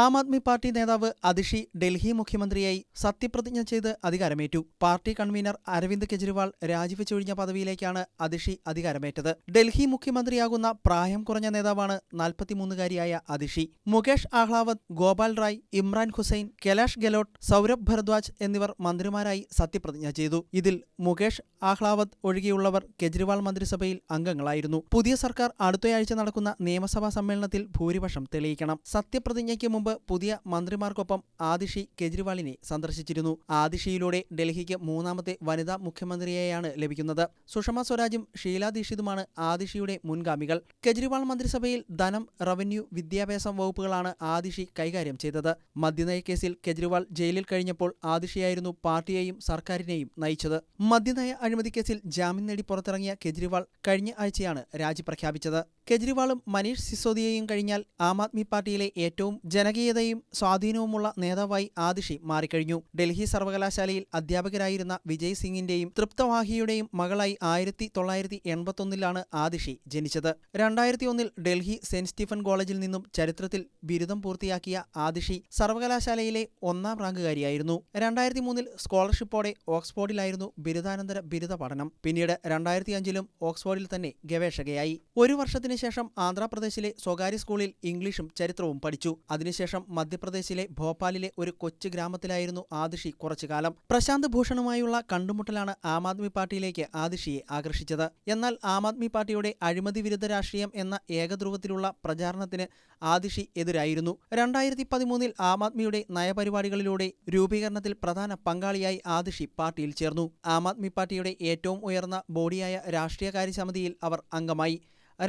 Aam Aadmi party നേതാവ് അതിഷി ഡൽഹി മുഖ്യമന്ത്രിയായി സത്യപ്രതിജ്ഞ ചെയ്ത് അധികാരമേറ്റു. പാർട്ടി കൺവീനർ അരവിന്ദ് കെജ്രിവാൾ രാജിവെച്ചൊഴിഞ്ഞ പദവിയിലേക്കാണ് അതിഷി അധികാരമേറ്റത്. ഡൽഹി മുഖ്യമന്ത്രിയാകുന്ന പ്രായം കുറഞ്ഞ നേതാവാണ് നാൽപ്പത്തിമൂന്നുകാരിയായ അതിഷി. മുകേഷ് ആഹ്ലാവത് ഗോപാൽ റായ് ഇമ്രാൻ ഹുസൈൻ കൈലാഷ് ഗെലോട്ട് സൗരഭ് ഭരദ്വാജ് എന്നിവർ മന്ത്രിമാരായി സത്യപ്രതിജ്ഞ ചെയ്തു. ഇതിൽ മുകേഷ് ആഹ്ലാവത് ഒഴികെയുള്ളവർ കെജ്രിവാൾ മന്ത്രിസഭയിൽ അംഗങ്ങളായിരുന്നു. പുതിയ സർക്കാർ അടുത്തയാഴ്ച നടക്കുന്ന നിയമസഭാ സമ്മേളനത്തിൽ ഭൂരിപക്ഷം തെളിയിക്കണം. സത്യപ്രതിജ്ഞയ്ക്ക് മുമ്പ് പുതിയ മന്ത്രിമാർക്കൊപ്പം ആദിഷി കെജ്രിവാളിനെ സന്ദർശിച്ചിരുന്നു. ആദിഷിയിലൂടെ ഡൽഹിക്ക് മൂന്നാമത്തെ വനിതാ മുഖ്യമന്ത്രിയെയാണ് ലഭിക്കുന്നത്. സുഷമ സ്വരാജും ഷീലാ ദീക്ഷിതുമാണ് ആദിഷിയുടെ മുൻഗാമികൾ. കെജ്രിവാൾ മന്ത്രിസഭയിൽ ധനം റവന്യൂ വിദ്യാഭ്യാസം വകുപ്പുകളാണ് ആദിഷി കൈകാര്യം ചെയ്തത്. മദ്യനയ കേസിൽ കെജ്രിവാൾ ജയിലിൽ കഴിഞ്ഞപ്പോൾ ആദിഷിയായിരുന്നു പാർട്ടിയെയും സർക്കാരിനെയും നയിച്ചത്. മദ്യനയ അഴിമതി കേസിൽ ജാമ്യം നേടി പുറത്തിറങ്ങിയ കെജ്രിവാൾ കഴിഞ്ഞ ആഴ്ചയാണ് രാജി പ്രഖ്യാപിച്ചത്. കെജ്രിവാളും മനീഷ് സിസോദിയയും കഴിഞ്ഞാൽ ആം ആദ്മി പാർട്ടിയിലെ ഏറ്റവും ജനകീയതയും സ്വാധീനവുമുള്ള നേതാവായി ആദിഷി മാറിക്കഴിഞ്ഞു. ഡൽഹി സർവകലാശാലയിൽ അധ്യാപകരായിരുന്ന വിജയ് സിംഗിന്റെയും തൃപ്തവാഹിയുടെയും മകളായി ആയിരത്തി തൊള്ളായിരത്തി എൺപത്തൊന്നിലാണ് ആദിഷി ജനിച്ചത്. രണ്ടായിരത്തി ഒന്നിൽ ഡൽഹി സെന്റ് സ്റ്റീഫൻ കോളേജിൽ നിന്നും ചരിത്രത്തിൽ ബിരുദം പൂർത്തിയാക്കിയ ആദിഷി സർവകലാശാലയിലെ ഒന്നാം റാങ്കുകാരിയായിരുന്നു. രണ്ടായിരത്തി മൂന്നിൽ സ്കോളർഷിപ്പോടെ ഓക്സ്ഫോർഡിലായിരുന്നു ബിരുദാനന്തര ബിരുദ പഠനം. പിന്നീട് രണ്ടായിരത്തി അഞ്ചിലും ഓക്സ്ഫോർഡിൽ തന്നെ ഗവേഷകയായി. ഒരു വർഷത്തിന് ശേഷം ആന്ധ്രാപ്രദേശിലെ സ്വകാര്യ സ്കൂളിൽ ഇംഗ്ലീഷും ചരിത്രവും പഠിച്ചു. അതിനുശേഷം മധ്യപ്രദേശിലെ ഭോപ്പാലിലെ ഒരു കൊച്ചു ഗ്രാമത്തിലായിരുന്നു ആദിഷി കുറച്ചു കാലം പ്രശാന്ത് ഭൂഷണുമായുള്ള കണ്ടുമുട്ടലാണ് ആം ആദ്മി പാർട്ടിയിലേക്ക് ആദിഷിയെ ആകർഷിച്ചത്. എന്നാൽ ആം ആദ്മി പാർട്ടിയുടെ അഴിമതി വിരുദ്ധ രാഷ്ട്രീയം എന്ന ഏകധ്രുവത്തിലുള്ള പ്രചാരണത്തിന് ആദിഷി എതിരായിരുന്നു. രണ്ടായിരത്തി പതിമൂന്നിൽ ആം ആദ്മിയുടെ നയപരിപാടികളിലൂടെ രൂപീകരണത്തിൽ പ്രധാന പങ്കാളിയായി ആദിഷി പാർട്ടിയിൽ ചേർന്നു. ആം ആദ്മി പാർട്ടിയുടെ ഏറ്റവും ഉയർന്ന ബോഡിയായ രാഷ്ട്രീയകാര്യ സമിതിയിൽ അവർ അംഗമായി.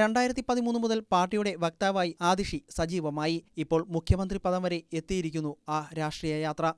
രണ്ടായിരത്തി പതിമൂന്ന് മുതൽ പാർട്ടിയുടെ വക്താവായി ആദിഷി സജീവമായി. ഇപ്പോൾ മുഖ്യമന്ത്രി പദം വരെ എത്തിയിരിക്കുന്നു ആ രാഷ്ട്രീയ യാത്ര.